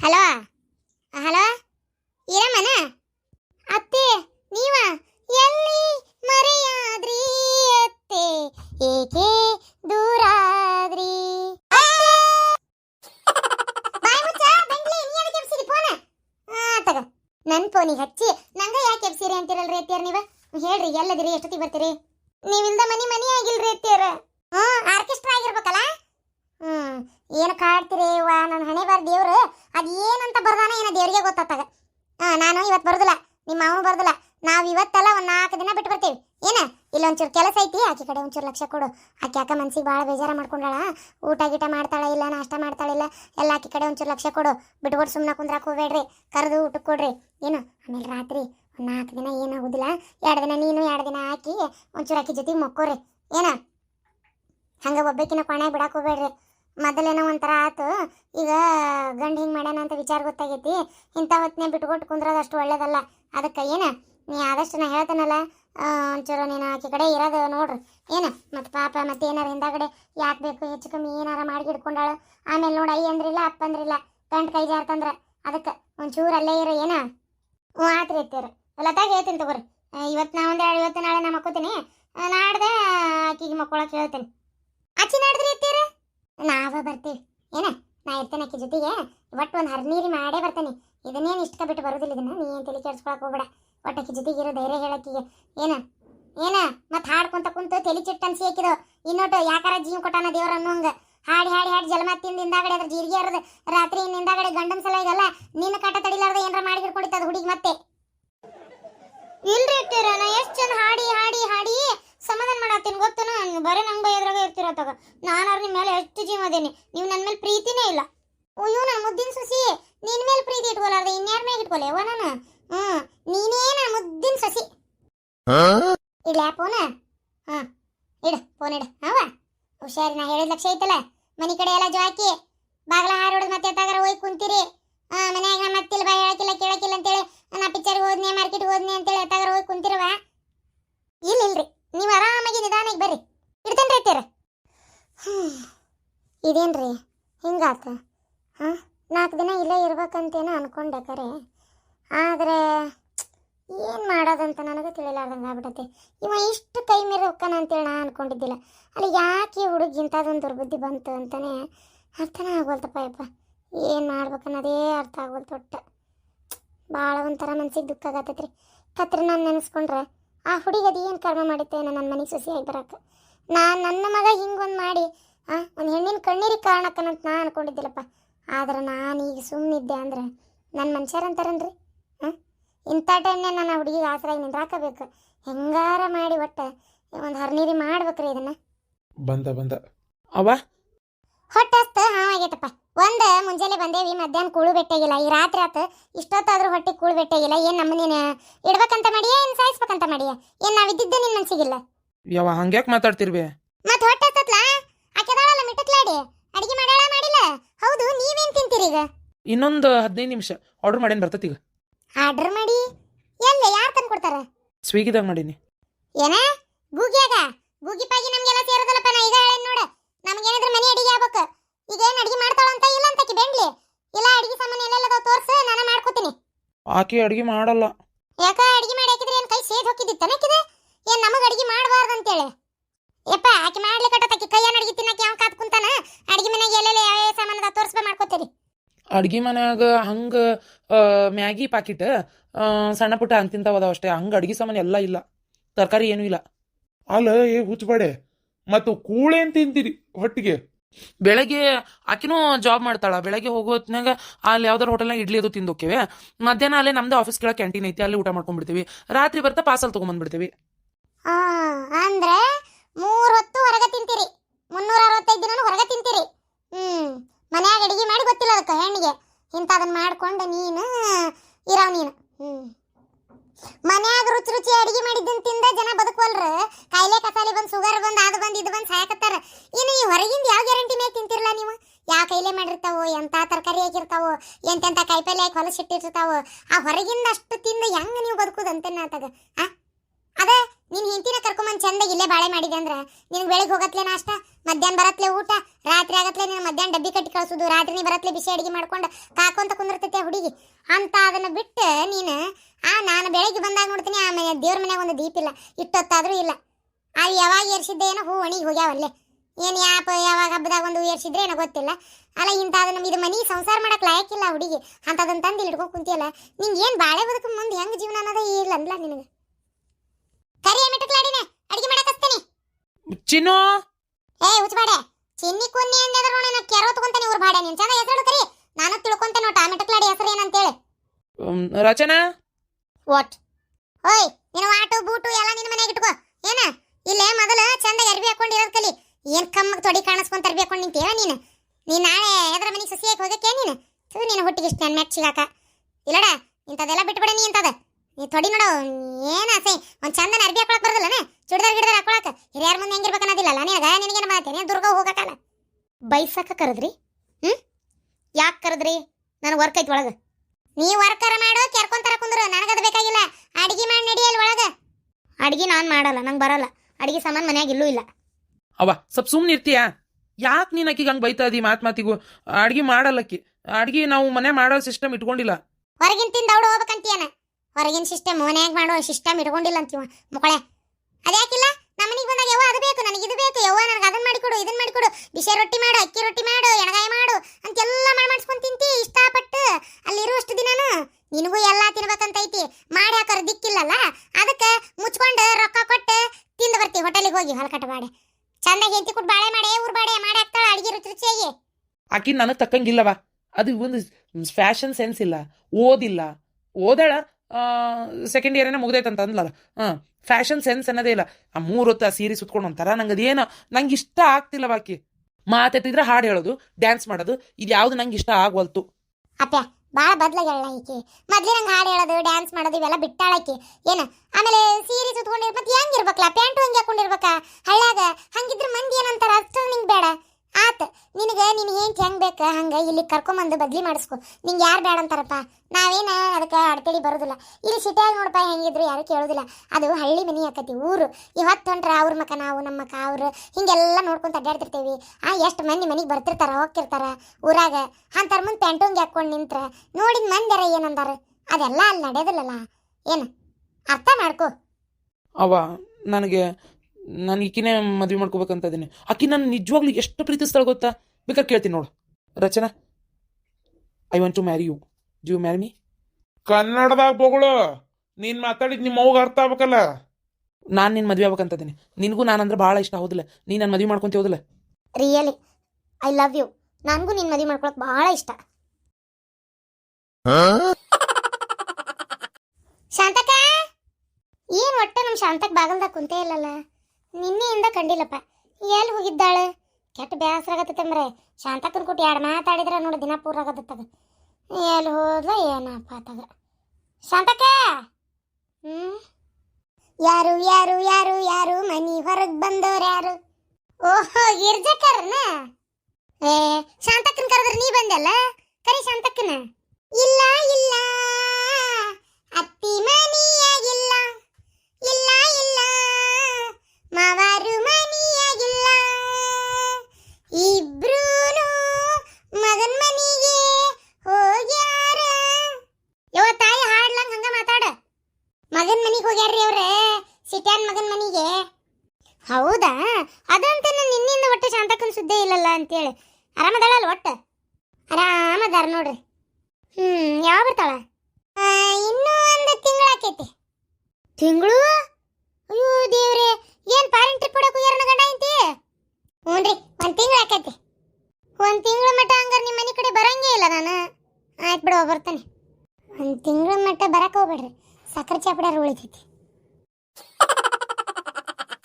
Hello hello ಇರಮ್ಮನ ಅತ್ತೆ ನೀವ ಎಲ್ಲಿ ಮರೆಯಾದ್ರಿ ಅತ್ತೆ ಏಕೆ ದೂರಾದ್ರಿ ಬಾಯ್ ಮುಚ್ಚ, ಬೆಂಗ್ಲಿ, ನೀ ಎದಕ್ಕೆ ಎಬ್ಸಿರಿ ಫೋನ? ಆ, ತಗ. ನನ್ ಫೋನಿಗೆ ಹಚ್ಚಿ ನಂಗ ಯಾಕೆ ಎಬ್ಸಿರಿ ಅಂತೀರಲ್ರಿ ಅತ್ತಿಯರ್ ನೀವ ಹೇಳ್ರಿ ಎಲ್ಲದಿರಿ ಎಷ್ಟೊತ್ತಿಗೆ ಬರ್ತೀರಿ ನೀವಿಲ್ದ ಮನಿ ಮನಿ ಆಗಿಲ್ರಿ ಅತ್ತಿಯರ ಹ್ಮ್ ಆರ್ಕೆಸ್ಟ್ರಾ ಆಗಿರ್ಬೇಕಲ್ಲ ಹ್ಮ್, ಏನು ಕಾಡ್ತೀರಿ ವಾ ನನ್ನ ಹಣೆ ಬಾರ್ ದೇವ್ರು. ಅದೇನಂತ ಏನಂತ ಬರ್ದಾನ ಏನ ದೇವ್ರಿಗೆ ಗೊತ್ತಾಗ ಹಾಂ, ನಾನು ಇವತ್ತು ಬರ್ದಿಲ್ಲ. ನಿಮ್ಮ ಮಾವನು ಬರ್ದಿಲ್ಲ. ನಾವು ಇವತ್ತೆಲ್ಲ ಒಂದು ನಾಲ್ಕು ದಿನ ಬಿಟ್ಟು ಬರ್ತೀವಿ. ಏನ? ಇಲ್ಲ ಒಂಚೂರು ಕೆಲಸ ಐತಿ? ಆಕೆ ಕಡೆ ಒಂಚೂರು ಲಕ್ಷ ಕೊಡು. ಆಕೆ ಯಾಕೆ ಮನ್ಸಿಗೆ ಭಾಳ ಬೇಜಾರ ಮಾಡ್ಕೊಂಡಾಳ ಊಟ ಗೀಟ ಮಾಡ್ತಾಳೆ ಇಲ್ಲ, ನಾಷ್ಟ ಮಾಡ್ತಾಳೆ ಇಲ್ಲ, ಎಲ್ಲ ಆಕೆ ಕಡೆ ಒಂಚೂರು ಲಕ್ಷ ಕೊಡು. ಬಿಟ್ಬಿಟ್ಟು ಸುಮ್ಮನೆ ಕುಂದ್ರಾಕ ಹೋಗ್ಬೇಡ್ರಿ. ಕರೆದು ಊಟಕ್ಕೆ ಕೊಡ್ರಿ. ಏನು? ಆಮೇಲೆ ರಾತ್ರಿ ಒಂದು ನಾಲ್ಕು ದಿನ ಏನಾಗೋದಿಲ್ಲ ಎರಡು ದಿನ ನೀನು, ಎರಡು ದಿನ ಹಾಕಿ ಒಂಚೂರು ಆಕಿ ಜೊತೆಗೆ ಮಕ್ಕೋರಿ. ಏನ? ಹಂಗೆ ಒಬ್ಬಕಿನ ಕೊಣೆ ಬಿಡಕ್ಕೆ ಹೋಗ್ಬೇಡ್ರಿ. ಮೊದಲೇನೋ ಒಂಥರ ಆತು. ಈಗ ಗಂಡ ಹಿಂಗೆ ಮಾಡ್ಯಾನ ಅಂತ ವಿಚಾರ ಗೊತ್ತಾಗೈತಿ. ಇಂಥ ಹೊತ್ತನೇ ಬಿಟ್ಕೊಟ್ಟು ಕುಂದ್ರೋದು ಅಷ್ಟು ಒಳ್ಳೇದಲ್ಲ. ಅದಕ್ಕೆ ಏನು? ನೀ ಆದಷ್ಟು ನಾ ಹೇಳ್ತಾನಲ್ಲ. ಒಂಚೂರು ನೀನು ಆಕೆ ಕಡೆ ಇರೋದು ನೋಡ್ರಿ. ಏನು? ಮತ್ತು ಪಾಪ ಮತ್ತೆ ಏನಾರು ಹಿಂದಾಗಡೆ ಯಾಕೆ ಬೇಕು? ಹೆಚ್ಚು ಕಮ್ಮಿ ಏನಾರ ಮಾಡಿ ಹಿಡ್ಕೊಂಡಾಳು. ಆಮೇಲೆ ನೋಡಿ ಐ ಅಂದ್ರಿಲ್ಲ, ಅಪ್ಪ ಅಂದ್ರಿಲ್ಲ. ಗಂಟು ಕೈ ಜಾರ್ತಂದ್ರೆ ಅದಕ್ಕೆ ಒಂಚೂರು ಅಲ್ಲೇ ಇರೋ, ಏನು? ಹ್ಞೂ, ಆತ್ರಿ ಇರ್ತೀರ ಲತಾಗ ಹೇಳ್ತೀನಿ ತಗೋರಿ. ಇವತ್ತು ನಾ ಒಂದು ಇವತ್ತು ನಾಳೆ ನಾ ಮಕ್ಕೋತೀನಿ. ನಾಡ್ದೆ ಆಕಿಗೆ ಮಕ್ಕೊಳಕ್ಕೆ ಹೇಳ್ತೀನಿ. ಆಚಿ ನಾಡ್ದ್ರಿ ಎತ್ತೀರ ನಾವ ಬರ್ತೀವಿ. ಏನ? ನಾ ಇರ್ತೇನೆ ಆಕಿ ಜೊತೆಗೆ. ಒಟ್ಟು ಒಂದು ಹರ್ನೀರಿ ಮಾಡೇ ಬರ್ತಾನೆ. ಇದನ್ನೇನು ಇಷ್ಟ ಬಿಟ್ಟು ಬರೋದಿಲ್ಲ ಇದನ್ನ? ನೀ ಏನು ತಲೆ ಕೆಡ್ಸ್ಕೊಳಕ್ ಹೋಗ್ಬೇಡ. ಒಟ್ಟು ಆಕಿ ಜೊತೆಗೆ ಇರೋ ಧೈರ್ಯ ಹೇಳಕ್ಕಿಗೆ ಏನ? ಏನ? ಮತ್ತೆ ಹಾಡ್ಕೊಂತ ಕುಂತು ತಲೆ ಚಿಟ್ಟು ಅನ್ಸಿ ಹಾಕಿದೋ ಇನ್ನೊಟ್ಟು ಯಾಕಾರ ಜೀವ ಕೊಟ್ಟಾನ ದೇವ್ರ ಅನ್ನೋಂಗ? ಹಾಡಿ ಹಾಡಿ ಹಾಡಿ ಜಲಮಾತಿಂದ ಹಿಂದಾಗಡೆ ಅದ್ರ ಜೀರಿಗೆ ಹರಿದು, ರಾತ್ರಿ ಹಿಂದಾಗಡೆ ಗಂಡನ ಸಲ ಇದಲ್ಲ, ನಿನ್ನ ಕಾಟ ತಡಿಲಾರ್ದ ಏನಾರ ಮಾಡಿ ಹಿಡ್ಕೊಂಡಿತ್ತು ಹುಡುಗಿ ಮತ್ತೆ ಇಲ್ರಿ ಇರ್ತೀರ ನಾ ಎಷ್ಟು ಚಂದ ಹಾಡಿ ಹಾಡಿ ಹಾಡಿ ಸಮಾಧಾನ ಮಾಡತ್ತೀನಿ ಗೊತ್ತೇನು ಬರೀ ನಂಗೆ ಬೈದ್ರಾಗ ಇರ್ತಿರತ್ತಾಗ ನಾನು ನಿಮ್ಮ ಮೇಲೆ ಎಷ್ಟು ಜೀವ ಅದೇನಿ ನೀವು ನನ್ನ ಮೇಲೆ ಪ್ರೀತಿನೇ ಇಲ್ಲ ಅಯ್ಯೋ ನನ್ನ ಮುದ್ದಿನ ಸಸಿ ನಿನ್ನ ಮೇಲೆ ಪ್ರೀತಿ ಇಟ್ಕೊಲಾರ್ದೆ ಇನ್ಯಾರ ಮೇಲೆ ಇಟ್ಕೊಲೆ ಅವ್ವ ನಾನು ಹ್ಞೂ ನೀನೇ ನನ್ನ ಮುದ್ದಿನ ಸಸಿ ಇಡ್ಲಾ ಫೋನ? ಹಾಂ, ಇಡು, ಫೋನ್ ಇಡು. ಹಾವ? ಹುಷಾರಿ, ನಾ ಹೇಳಿದ ಲಕ್ಷ ಐತಲ್ಲ? ಮನೆ ಕಡೆ ಎಲ್ಲ ಜೋಕಿ ಬಾಗ್ಲ ಹಾರು ಹೊಡೆದು ಮತ್ತೆ ತಗರ ಹೋಗಿ ಕುಂತೀರಿ? ಹಾಂ, ಮನ್ಯಾಗ ಮತ್ತಿಲ್ಲ ಬಾ, ಹೇಳಕ್ಕಿಲ್ಲ, ಕೇಳಕ್ಕಿಲ್ಲ ಅಂತೇಳಿ, ನಾ ಪಿಕ್ಚರ್ಗೆ ಹೋದ್ನಿ ಮಾರ್ಕೆಟ್ಗೆ ಹೋದ್ನಿ ಅಂತೇಳಿ ತಗರ ಹೋಗಿ ಕುಂತಿರವ? ಇಲ್ಲ, ಇಲ್ರಿ. ನೀವು ಆರಾಮಾಗಿ ನಿಧಾನಕ್ಕೆ ಬರ್ರಿ. ಇಡ್ತೇನೆ ರೀ ಇದೇನ್ರಿ? ಹಿಂಗಾತ? ಹಾಂ ನಾಲ್ಕು ದಿನ ಇಲ್ಲೇ ಇರ್ಬೇಕಂತೇನೋ ಅನ್ಕೊಂಡೆ ಕರೆ. ಆದರೆ ಏನು ಮಾಡೋದಂತ ನನಗೂ ತಿಳಿಲಾರ್ದಂಗೆ ಆಗ್ಬಿಟ್ಟತೆ ಇವ ಇಷ್ಟು ಕೈ ಮೀರಿ ಹೊಕ್ಕನ ಅಂತೇಳಿ ನಾ ಅಂದ್ಕೊಂಡಿದ್ದಿಲ್ಲ ಅಲ್ಲಿ ಯಾಕೆ ಹುಡುಗಿ ಇಂಥದೊಂದು ದುರ್ಬುದ್ಧಿ ಬಂತು ಅಂತಲೇ ಅರ್ಥನೇ ಆಗೋಲ್ತಪ್ಪ ಯಪ್ಪ. ಏನು ಮಾಡ್ಬೇಕನ್ನೋದೇ ಅರ್ಥ ಆಗೋಲ್ ಒಟ್ಟು. ಭಾಳ ಒಂಥರ ಮನ್ಸಿಗೆ ದುಃಖ ಆಗತ್ತೈತ್ರಿ ಕತ್ರಿ ನಾನು ನೆನೆಸ್ಕೊಂಡ್ರೆ ಆ ಹುಡುಗಿ ಅದು ಏನು ಕಡಿಮೆ ಮಾಡಿತ್ತೇನೋ ನನ್ನ ಮನೆಗೆ ಸೊಸಿಯಾಗಿ ಬರಕ್ಕೆ ನಾನು ನನ್ನ ಮಗ ಹಿಂಗೊಂದು ಮಾಡಿ, ಆ, ಒಂದು ಹೆಣ್ಣಿನ ಕಣ್ಣೀರಿಗೆ ಕಾರಣಕ್ಕನಂತ ನಾ ಅಂದ್ಕೊಂಡಿದ್ದಿಲ್ಲಪ್ಪ ಆದ್ರೆ ನಾನು ಈಗ ಸುಮ್ಮನಿದ್ದೆ ಅಂದ್ರೆ ನನ್ನ ಮನುಷ್ಯರಂತಾರನ್ರಿ ಹಾಂ ಇಂಥ ಟೈಮ್ನೇ ನಾನು ಹುಡುಗಿಗೆ ಆಸರಾಗಿ ನಿಂದ್ರಾಕಬೇಕು ಹೆಂಗಾರ ಮಾಡಿ ಒಟ್ಟು ಒಂದು ಹರ್ನೀರಿ ಮಾಡ್ಬೇಕ್ರಿ ಇದನ್ನ. ಬಂದ ಬಂದ. ಅವ ಹೊಟ್ಟೆ ಹಾ ಹಾವಾಗೈತಪ್ಪ ಒಂದ ಮುಂಜಾನೆ ಬಂದೇವಿ ಮಧ್ಯಾಹ್ನ ಕೂಳು ಬೆಟ್ಟಾಗಿಲ್ಲ. ಈ ರಾತ್ರಿ ಆತ ಇಷ್ಟೊತ್ತಾದ್ರೂ ಹೊಟ್ಟೆ ಕೂಳು ಬೆಟ್ಟಾಗಿಲ್ಲ. ಏನ್ ನಮ್ಮ ನೀನು ಇಡ್ಬೇಕಂತ ಮಾಡಿಯಾ ಏನ್ ಸಾಯಿಸ್ಬೇಕಂತ ಮಾಡಿಯಾ? ಏನ್ ನಾವಿದ್ದಿದ್ದೆ ನಿನ್ ಮನ್ಸಿಗಿಲ್ಲ. ಯಾವ ಹಂಗ್ಯಾಕ್ ಮಾತಾಡ್ತಿರ್ಬಿ? ಮತ್ ಹೊಟ್ಟೆ ಹತ್ತತ್ಲ ಆಕೆದಾಳಲ್ಲ ಅಡಿಗೆ ಮಾಡಾಳ ಮಾಡಿಲ್ಲ? ಹೌದು ನೀವೇನ್ ತಿಂತೀರಿ ಈಗ? ಇನ್ನೊಂದು ಹದಿನೈದು ನಿಮಿಷ. ಆರ್ಡರ್ ಮಾಡೇನು ಬರ್ತೈತಿ ಈಗ. ಆರ್ಡರ್ ಮಾಡಿ. ಎಲ್ಲ ಯಾರು ತಂದು ಕೊಡ್ತಾರ? ಸ್ವಿಗ್ಗಿದಾಗ ಮಾಡೀನಿ. ಏನ? ಗೂಗ್ಯಾಗ? ಗೂಗಿ ಪಾಗಿ ನಮ್ಗೆಲ್ಲ ಸೇರೋದಲ್ಲಪ್ಪ ನಾ ಈಗ ಹೇಳೇನ್ ನೋಡ. ಏನಾದ್ರೂ ಮನೆ ಅಡಿಗೆ ಆಗ್ಬೇಕು. ಈಗ ಏನು ಅಡಿಗೆ ಮಾಡ್ತಾಳ ಅಂತ ಇಲ್ಲ ಅಂತಕಿ ಬೆಂಡ್ಲಿ. ಇಲ್ಲ ಅಡಿಗೆ ಸಾಮಾನು ಎಲ್ಲೆಲ್ಲದ ತೋರ್ಸು ನಾನು ಮಾಡ್ಕೋತೀನಿ. ಆಕೆ ಅಡಿಗೆ ಮಾಡಲ್ಲ. ಯಾಕ ಅಡಿಗೆ ಮಾಡಿ ಹಾಕಿದ್ರೆ ಏನ್ ಕೈ ಸೇದ್ ಹೋಗಿದ್ದಿತ್ತ ಹಾಕಿದೆ ಏನ್ ನಮಗೆ ಅಡಿಗೆ ಮಾಡಬಾರ್ದು ಅಂತೇಳಿ ಯಪ್ಪ ಆಕೆ ಮಾಡ್ಲಿಕ್ಕೆ ಆಕಿ ಕೈಯನ್ನ ಅಡಿಗೆ ತಿನ್ನಕ್ಕೆ ಯಾವ ಕಾತ್ ಕುಂತಾನ? ಅಡಿಗೆ ಮನೆಗೆ ಎಲ್ಲೆಲ್ಲ ಯಾವ ಯಾವ ಸಾಮಾನದ ತೋರ್ಸ್ಬೇ ಮಾಡ್ಕೋತೀರಿ. ಅಡ್ಗೆ ಮನ್ಯಾಗ ಹಂಗೆ ಮ್ಯಾಗಿ ಪಾಕಿಟ್ ಸಣ್ಣ ಪುಟ್ಟ ಹಂಗೆ ಅದಾವ ಅಷ್ಟೇ. ಹಂಗೆ ಅಡ್ಗೆ ಸಾಮಾನು ಎಲ್ಲ ಇಲ್ಲ. ತರಕಾರಿ ಏನೂ ಇಲ್ಲ. ಅಲ್ಲ ಏ ಹುಚ್ಚಬೇಡೆ ಮತ್ತು ಕೂಳೇನು ತಿಂತೀರಿ ಹೊಟ್ಟಿಗೆ? ಬೆಳಗ್ಗೆ ಆಕಿನೂ ಜಾಬ್ ಮಾಡ್ತಾಳ. ಬೆಳಗ್ಗೆ ಹೋಗೋ ಹೊತ್ನಾಗ ಅಲ್ಲಿ ಯಾವ್ದಾರ ಹೋಟೆಲ್ನಾಗ ಇಡ್ಲಿ ಅದು ತಿಂದು ಮಧ್ಯಾಹ್ನ ಅಲ್ಲೇ ನಮ್ದು ಆಫೀಸ್ ಕೆಳಗೆ ಕ್ಯಾಂಟೀನ್ ಐತಿ ಅಲ್ಲಿ ಊಟ ಮಾಡ್ಕೊಂಡ್ಬಿಡ್ತೀವಿ. ರಾತ್ರಿ ಬರ್ತಾ ಪಾರ್ಸಲ್ ತೊಗೊಂಬಂದ್ಬಿಡ್ತೀವಿ. ಆ ಅಂದ್ರೆ ಮೂರ್ ಹೊತ್ತು ಹೊರಗೆ ತಿಂತೀರಿ ಮುನ್ನೂರ ಅರವತ್ತೈದು ದಿನ ಹೊರಗೆ ತಿಂತೀರಿ ಹ್ಮ್ ಮನ್ಯಾಗ ಅಡಿಗೆ ಮಾಡಿ ಗೊತ್ತಿಲ್ಲ ಅದಕ್ಕೆ ಹೆಣ್ಣಿಗೆ ಇಂಥದನ್ನ ಮಾಡ್ಕೊಂಡು ನೀನು ಇರವ್ ನೀನು ಹ್ಮ್ ಮನ್ಯಾಗ ರುಚಿ ರುಚಿ ಅಡಿಗೆ ಮಾಡಿದ್ದನ್ ತಿಂದ ಜನ ಬದುಕವಲ್ರ ಕಾಯಿಲೆ ಕಸಾಲೆ ಬಂದ್ ಶುಗರ್ ಬಂದ್ ಅದು ಬಂದ್ ಇದು ಬಂದ್ ಸಾಯಕತ್ತಾರ ಇನ್ನು ಈ ಹೊರಗಿಂದ ಯಾವ ಗ್ಯಾರಂಟಿ ಮೇಲೆ ತಿಂತಿರಲ್ಲ ನೀವು? ಯಾವ ಕೈಲೇ ಮಾಡಿರ್ತಾವೋ? ಎಂತ ತರಕಾರಿ ಹಾಕಿರ್ತಾವೋ? ಎಂತೆಂತ ಕಾಯಿಪಲ್ಲೆ ಹಾಕಿ ಆ ಹೊರಗಿಂದ ಅಷ್ಟು ತಿಂದು ಹೆಂಗ ನೀವು ಬದುಕುದಂತೆ ನಾತಾಗ ಆ? ಅದೇ, ನೀನು ಹಿಂತಿನ ಕರ್ಕೊಂಬಂದ್ ಚಂದ ಇಲ್ಲೇ ಬಾಳೆ ಮಾಡಿದೆ ಅಂದ್ರೆ ನಿನಗೆ ಬೆಳಗ್ಗೆ ಹೋಗತ್ಲೆ ನಾಷ್ಟ? ಮಧ್ಯಾಹ್ನ ಬರತ್ಲೆ ಊಟ? ರಾತ್ರಿ ಆಗತ್ಲೆ ನೀನು ಮಧ್ಯಾಹ್ನ ಡಬ್ಬಿ ಕಟ್ಟಿ ಕಳಿಸೋದು? ರಾತ್ರಿ ನೀ ಬರತ್ಲೆ ಬಿಸಿ ಅಡಿಗೆ ಮಾಡ್ಕೊಂಡು ಕಾಕೊಂತ ಕುಂದಿರ್ತೈತೆ ಹುಡುಗಿ. ಅಂತ ಅದನ್ನ ಬಿಟ್ಟು ನೀನು, ಆ, ನಾನು ಬೆಳಿಗ್ಗೆ ಬಂದಾಗ ನೋಡ್ತೀನಿ ಆ ಮನೆ ದೇವ್ರ ಮನೆಗೆ ಒಂದು ದೀಪ ಇಟ್ಟೊತ್ತಾದರೂ ಇಲ್ಲ. ಆ ಯಾವಾಗ ಏರ್ಸಿದ್ದೆ ಏನೋ ಹೂ ಒಣಗಿ ಹೋಗ್ಯಾವಲ್ಲೇ. ಏನು ಯಾಪ ಯಾವಾಗ ಹಬ್ಬದಾಗ ಒಂದು ಏರ್ಸಿದ್ರೆ ಏನೋ ಗೊತ್ತಿಲ್ಲ. ಅಲ್ಲ ಇಂಥ ನಮ್ಮ ಇದು ಮನೆ ಸಂಸಾರ ಮಾಡಕ್ಕೆ ಲಾಯಕ್ಕಿಲ್ಲ ಹುಡುಗಿ. ಅಂತದನ್ನ ತಂದು ಇಲ್ಲಿ ಹಿಡ್ಕೊಂಡು ಕುಂತಿಯಲ್ಲ ನಿಂಗೆ ಏನು ಬಾಳೆ ಬದುಕು ಮುಂದೆ ಹೆಂಗೆ ಜೀವನ ಅನ್ನೋದೇ ಇಲ್ಲ ಅಂದ್ಲ ನಿನಗೆ ಕರಿಯ ಮಿಟಕ್ಲಾಡಿನೆ ಅಡಿಗೆ ಮಾಡಕಸ್ತೀನಿ ಚಿನ್ನು! ಏ ಉಚ್ಬೇಡೆ ಚಿನ್ನಿ ಕುನ್ನಿ ಅಂದಿದ್ರು ನಾನು ಕೆರೋ ತಗೊಂತಾನೆ ಇವ್ರ ಬಾಡೆ. ನಿನ್ ಚಂದ ಹೆಸರು ಕರಿ. ನಾನು ತಿಳ್ಕೊಂತೇನೆ ನೋಟ ಮಿಟಕ್ಲಾಡಿ ಹೆಸರು ಏನಂತೇಳಿ ರಚನಾ? ವಾಟ್ ಓಯ್ ನೀನು ವಾಟು ಬೂಟು ಎಲ್ಲ ನಿನ್ನ ಮನೆಗೆ ಇಟ್ಕೋ. ಏನ? ಇಲ್ಲೇ ಮೊದಲು ಚಂದ ಅರ್ಬಿ ಹಾಕೊಂಡಿರೋದ್ ಕಲಿ. ಏನ್ ಕಮ್ಮಗ್ ತೊಡಿ ಕಾಣಿಸ್ಕೊಂತ ಅರ್ಬಿ ಹಾಕೊಂಡ್ ನಿಂತೀವ ನೀನು? ನೀನ್ ನಾಳೆ ಎದ್ರ ಮನೆಗೆ ಸಸಿಯಾಗಿ ಹೋಗಕ್ಕೆ ನೀನು? ಥೂ, ನೀನು ಹುಟ್ಟಿಗೆ ಇಷ್ಟ ನನ್ನ ಮೆಚ್ಚಿಗಾಕ ಇಲ್ಲಡ ಇಂಥದೆಲ್ಲ ಬಿಟ್ಬಿಡ ನೀ ಇಂಥದ ನೀ ತೊಡಿ ನೋಡು, ಏನ ಆಸೆ? ಒಂದ್ ಚಂದನ ಅರ್ಬಿ ಹಾಕೊಳಕ್ ಬರದಲ್ಲನ? ಚುಡಿದಾರ್ ಗಿಡದಾರ ಹಾಕೊಳಕ? ಹಿರಿಯರ ಮುಂದೆ ಹೆಂಗಿರ್ಬೇಕು ಅನ್ನೋದಿಲ್ಲಲ್ಲ ನಿನಗ ನಿನಗೇನು ಮಾಡ್ತೇನೆ ದುರ್ಗ ಹೋಗಕ್ಕಲ್ಲ ಬೈಸಕ್ಕ ಕರೆದ್ರಿ? ಹ್ಮ್? ಯಾಕೆ ಕರೆದ್ರಿ? ನನಗೆ ವರ್ಕ್ ಐತಿ ಒಳಗ. ನೀ ವರ್ಕರ ಮಾಡು ಕೆರ್ಕೊಂತಾರ ಕುಂದ್ರು. ನನಗದು ಬೇಕಾಗಿಲ್ಲ. ಅಡಿಗೆ ಮಾಡಿ ನಡಿಯಲ್ಲ ಒಳಗ. ಅಡಿಗೆ ನಾನು ಮಾಡಲ್ಲ, ನಂಗೆ ಬರಲ್ಲ. ಅಡಿಗೆ ಸಾಮಾನು ಮನ್ಯಾಗ ಇಲ್ಲೂ ಇಲ್ಲ. ಅವ ಸ್ವಲ್ಪ ಸುಮ್ಮನೆ ಇರ್ತೀಯಾ? ಯಾಕೆ ನೀನು ಅಕ್ಕಿಗೆ ಹಂಗೆ ಬೈತಾ ಇದೀ ಮಾತು ಮಾತಿಗೂ? ಅಡ್ಗೆ ಮಾಡಲ್ಲಕ್ಕಿ. ಅಡ್ಗೆ ನಾವು ಮನೆ ಮಾಡೋ ಸಿಸ್ಟಮ್ ಇಟ್ಕೊಂಡಿಲ್ಲ. ಹೊರಗಿನ ತಿಂದು ಹೋಗ್ಬೇಕಂತೀಯನ? ಹೊರಗಿನ ಸಿಸ್ಟಮ್ ಮನ್ಯಾಗ ಮಾಡೋ ಸಿಸ್ಟಮ್ ಇಟ್ಕೊಂಡಿಲ್ಲ ಅಂತೀವ. ಮಕ್ಕಳೆ ಅದ್ಯಾಕಿಲ್ಲ ನಮ್ಮನಿಗೆ ಬಂದಾಗ ಯಾವ ಅದು ಬೇಕು, ನನಗೆ ಇದು ಬೇಕು, ಯವ್ವ ನನಗೆ ಅದನ್ನ ಮಾಡಿಕೊಡು ಇದನ್ನ ಮಾಡಿಕೊಡು. ಬಿಸಿ ರೊಟ್ಟಿ ಮಾಡು, ಅಕ್ಕಿ ರೊಟ್ಟಿ ಎಣಗಾಯಿ ಮಾಡು ಅಂತೆಲ್ಲ ಮಾಡಿ ಮಾಡಿಸ್ಕೊಂಡ್ ತಿಂತಿ ಇಷ್ಟಪಟ್ಟು ಅಲ್ಲಿರುವಷ್ಟು ದಿನಾನು ನಿನಗೂ ಎಲ್ಲ ತಿನ್ಬೇಕಂತೈತಿ ಮಾಡಿ ಹಾಕೋರ್ ದಿಕ್ಕಿಲ್ಲಲ್ಲ ಅದಕ್ಕೆ ಮುಚ್ಕೊಂಡು ರೊಕ್ಕ ಕೊಟ್ಟು ತಿಂದು ಬರ್ತಿ ಹೋಟೆಲಿಗೆ ಹೋಗಿ ಹೊಲಕಟ್ಟ ಬಾಡೆ ಚಂದಾಗಿ ಹೆಂತಿ ಕೊಟ್ಟು ಬಾಳೆ ಮಾಡಿ ಊರ್ ಬಾಡೆ ಮಾಡಿ ಹಾಕ್ತಾಳ ಅಡಿಗೆ ರುಚಿ ರುಚಿಯಾಗಿ ಆಕಿ ನನಗೆ ತಕ್ಕಂಗಿಲ್ಲವ. ಅದು ಒಂದು ಫ್ಯಾಷನ್ ಸೆನ್ಸ್ ಇಲ್ಲ. ಓದಿಲ್ಲ. ಓದಾಳ ಸೆಕೆಂಡ್ ಇಯರ್ ಏನೋ ಮುಗ್ದೈತಂತ ಅಂದ್ಲಲ್ಲ ಹಾಂ ಫ್ಯಾಷನ್ ಸೆನ್ಸ್ ಅನ್ನೋದೇ ಇಲ್ಲ. ಆ ಮೂರು ಹೊತ್ತು ಆ ಸೀರೆ ಸುತ್ಕೊಂಡು ಒಂಥರ ನಂಗೆ ಅದೇನೋ ನಂಗೆ ಇಷ್ಟ ಆಗ್ತಿಲ್ಲ ಬಾಕಿ ಮಾತಾಡ್ತಿದ್ರೆ ಹಾಡು ಹೇಳೋದು ಡ್ಯಾನ್ಸ್ ಮಾಡೋದು, ಇದು ಯಾವುದು ನಂಗೆ ಇಷ್ಟ ಆಗವಲ್ತು. ಅಪ್ಪ ಭಾಳ ಬದಲಾಗ್ಯಾಳ ಈಕಿ. ಮೊದ್ಲು ನಂಗೆ ಹಾಡು ಹೇಳೋದು ಡ್ಯಾನ್ಸ್ ಮಾಡೋದು ಇವೆಲ್ಲ ಬಿಟ್ಟಾಳಕಿ ಏನು, ಆಮೇಲೆ ಸೀರೆ ಸುತ್ಕೊಂಡಿರ್ ಮತ್ತೆ ಹೆಂಗಿರ್ಬೇಕಲ್ಲ ಪ್ಯಾಂಟು ಹಂಗೆ ಹಾಕೊಂಡಿರ್ಬೇಕಾ? ಹಳ್ಳಾಗ, ಹಂಗಿದ್ರೆ ಮಂದಿ ಏನಂತಾರ? ಅಷ್ಟು ನಿಂಗೆ ಬೇಡ. ಆತ್, ನಿನಗೆ ನಿನ್ನ ಹೆಂಗ್ ಬೇಕು? ಹಂಗೆ ಇಲ್ಲಿ ಕರ್ಕೊಂಬಂದು ಬದಲಿ ಮಾಡಿಸ್ಕೊ. ನಿಂಗೆ ಯಾರು ಬೇಡ ಅಂತಾರಪ್ಪ? ನಾವೇನು ಅದಕ್ಕೆ ಅಡ್ತೇಳಿ ಬರೋದಿಲ್ಲ. ಇಲ್ಲಿ ಸಿಟಿಯಾಗ ನೋಡಪ್ಪ ಹೆಂಗಿದ್ರು ಯಾರು ಕೇಳೋದಿಲ್ಲ. ಅದು ಹಳ್ಳಿ ಮನೆ ಆಕತಿ, ಊರು. ಇವತ್ತು ಹೊಂಟ್ರೆ ಅವ್ರ ಮಕ್ಕ ನಾವು ನಮ್ಮ ಮಕ ಅವ್ರು. ಹಿಂಗೆಲ್ಲ ನೋಡ್ಕೊಂತ ಅಡ್ಡಾಡ್ತಿರ್ತೀವಿ ಆ, ಎಷ್ಟು ಮಂದಿ ಮನೆಗೆ ಬರ್ತಿರ್ತಾರ, ಹೋಗ್ತಿರ್ತಾರ ಊರಾಗ. ಅಂತಾರ ಮುಂದೆ ಪೆಂಟುಂಗಿ ಹಾಕೊಂಡು ನಿಂತ್ರ. ನೋಡಿದ ಮಂದಿರ ಏನಂದಾರ? ಅದೆಲ್ಲ ಅಲ್ಲಿ ನಡೆಯೋದಿಲ್ಲಲ್ಲ ಏನು? ಅರ್ಥ ಮಾಡ್ಕೋ. ಅವ ನನಗೆ ನಾನು ಈಕಿನೇ ಮದುವೆ ಮಾಡ್ಕೋಬೇಕಂತ ಇದ್ದೀನಿ ಆಕಿ ನಾನು ನಿಜವಾಗ್ಲೂ ಎಷ್ಟು ಪ್ರೀತಿಸ್ತಾಳೆ ಗೊತ್ತಾ? ಬೇಕಾದ್ರೆ ಕೇಳ್ತೀನಿ ನೋಡು. Rachana I want to marry you do you marry me ಕನ್ನಡದಾಗ ಬೋಗಳು ನೀನ್ ಮಾತಾಡಿದ್ ನಿಮ್ಮ ಅವ್ಗೆ ಅರ್ಥ ಆಗ್ಬೇಕಲ್ಲ? ನಾನು ನಿನ್ನ ಮದುವೆ ಆಗ್ಬೇಕಂತ ಇದ್ದೀನಿ ನಿನಗೂ ನಾನಂದ್ರೆ ಭಾಳ ಇಷ್ಟ ಹೌದಿಲ್ಲ. ನೀ ನನ್ನ ಮದುವೆ ಮಾಡ್ಕೊಂತ ಹೋದಿಲ್ಲ? ರಿಯಲಿ ಐ ಲವ್ ಯು ನನಗೂ ನಿನ್ನ ಮದುವೆ ಮಾಡ್ಕೊಳಕ್ ಭಾಳ ಇಷ್ಟ. ಶಾಂತಕ ಏನ್ ಒಟ್ಟ ನಮ್ ಶಾಂತಕ್ ಬಾಗಲ್ದಾಗ ಕುಂತೇ ಇಲ್ಲಲ್ಲ? ನಿನ್ನೆಯಿಂದ ಕಂಡಿಲ್ಲಪ್ಪ. ಎಲ್ಲಿ ಹೋಗಿದ್ದಾಳೆ? ಕೆಟ್ಟ ಬೇಸರ ಆಗತ್ತಂದ್ರೆ ಶಾಂತಕ್ಕನ ಕೊಟ್ಟು ಎರಡು ಮಾತಾಡಿದ್ರೆ ನೋಡು, ದಿನ ಪೂರ ಆಗತ್ತದ. ಎಲ್ಲಿ ಹೋದ ಏನಪ್ಪ ಆತಾಗ ಶಾಂತಕ ಹ್ಮ್? ಯಾರು ಯಾರು ಯಾರು ಯಾರು? ಮನಿ ಹೊರಗೆ ಬಂದವ್ರು ಯಾರು? ಓಹೋ, ಗಿರ್ಜಕರ್ನ? ಏ, ಶಾಂತಕ್ಕನ ಕರೆದ್ರೆ ನೀ ಬಂದಲ್ಲ? ಕರಿ ಶಾಂತಕ್ಕನ. ಮಗನ್ ಮನೆಗೆ ಹೋಗ್ಯಾರ್ರಿ ಅವ್ರೆ? ಸಿಟ್ಯಾನ್ ಮಗನ ಮನೆಗೆ? ಹೌದಾ? ಅದಂತ ನಿನ್ನಿಂದ ಒಟ್ಟು ಶಾಂತಕ್ಕನ ಸುದ್ದಿ ಇಲ್ಲಲ್ಲ ಅಂತೇಳಿ. ಆರಾಮದಾಳಲ್ಲ ಒಟ್ಟು? ಆರಾಮದಾರ ನೋಡ್ರಿ. ಹ್ಮ್, ಯಾವ ಬರ್ತಾಳ? ಇನ್ನೂ ಒಂದು ತಿಂಗಳಾಕೈತಿ ತಿಂಗಳು? Haydi.